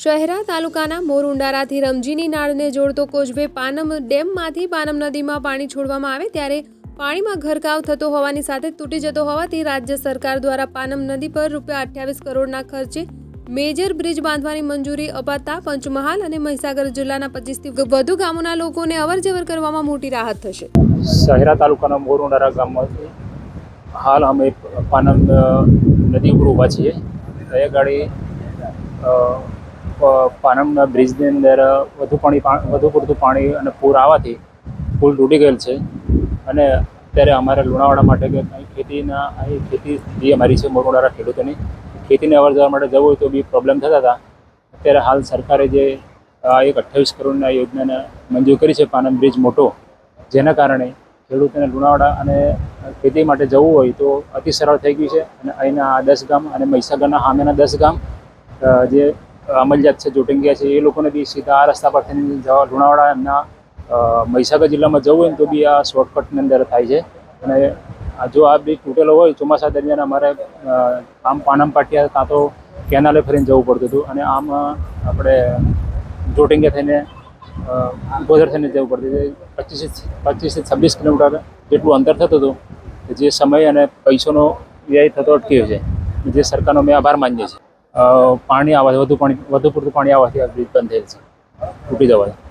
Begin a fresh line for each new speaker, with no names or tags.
શહેરા તાલુકાના મોરુંડારાથી રમજીની નાળને જોડતો કોઝવે પાનમ ડેમમાંથી પાનમ નદીમાં પાણી છોડવામાં આવે ત્યારે પાણીમાં ઘરકાવ થતો હોવાની સાથે તૂટી જતો હોવાથી રાજ્ય સરકાર દ્વારા પાનમ નદી પર રૂપિયા અઠ્યાવીસ કરોડના ખર્ચે મેજર બ્રિજ બાંધવાની મંજૂરી અપાતા પંચમહાલ અને મહીસાગર જિલ્લાના પચીસથી વધુ ગામોના લોકોને અવરજવર કરવામાં મોટી રાહત થશે.
શહેરા તાલુકાના મોરુંડારા ગામમાંથી હાલ અમે પાનમ નદી ઉપર ઊભા છીએ. ગયા ગાડી પાનમના બ્રિજની અંદર વધુ પાણી વધુ પૂરતું પાણી અને પૂર આવવાથી પુલ તૂટી ગયેલ છે. અને અત્યારે અમારે લુણાવાડા માટે કે અહીં ખેતીના અહીં ખેતી જે અમારી છે મોરુંડારા ખેડૂતોની, ખેતીને અવર જવા માટે જવું હોય તો બી પ્રોબ્લેમ થતા હતા. અત્યારે હાલ સરકારે જે એક અઠ્ઠાવીસ કરોડના યોજનાને મંજૂર કરી છે પાનમ બ્રિજ મોટો, જેના કારણે ખેડૂતોને લુણાવાડા અને ખેતી માટે જવું હોય તો અતિ સરળ થઈ ગયું છે. અને અહીંના દસ ગામ અને મહીસાગરના સામેના દસ ગામ જે અમલજાત છે જોટિંગિયા છે એ લોકોને બી સીધા આ રસ્તા પરથી જવા લુણાવાડા એમના મહિસાગર જિલ્લામાં જવું હોય ને તો બી આ શોર્ટકટની અંદર થાય છે. અને જો આ બ્રિજ તૂટેલો હોય ચોમાસા દરમિયાન અમારે આમ પાનમ પાટિયા કાં તો કેનાલે ફરીને જવું પડતું હતું. અને આમ આપણે જોટિંગે થઈને ગોધર થઈને જવું પડતું હતું. પચીસ પચીસથી છવ્વીસ કિલોમીટર જેટલું અંતર થતું હતું જે સમય અને પૈસાનો વ્યય થતો અટક્યો છે. જે સરકારનો અમે આભાર માનીએ છીએ. અ, પાણી આવવાથી, વધુ પાણી, વધુ પૂરતું પાણી આવવાથી આ બ્રિજ બંધ થયેલ છે. તૂટી જવાથી.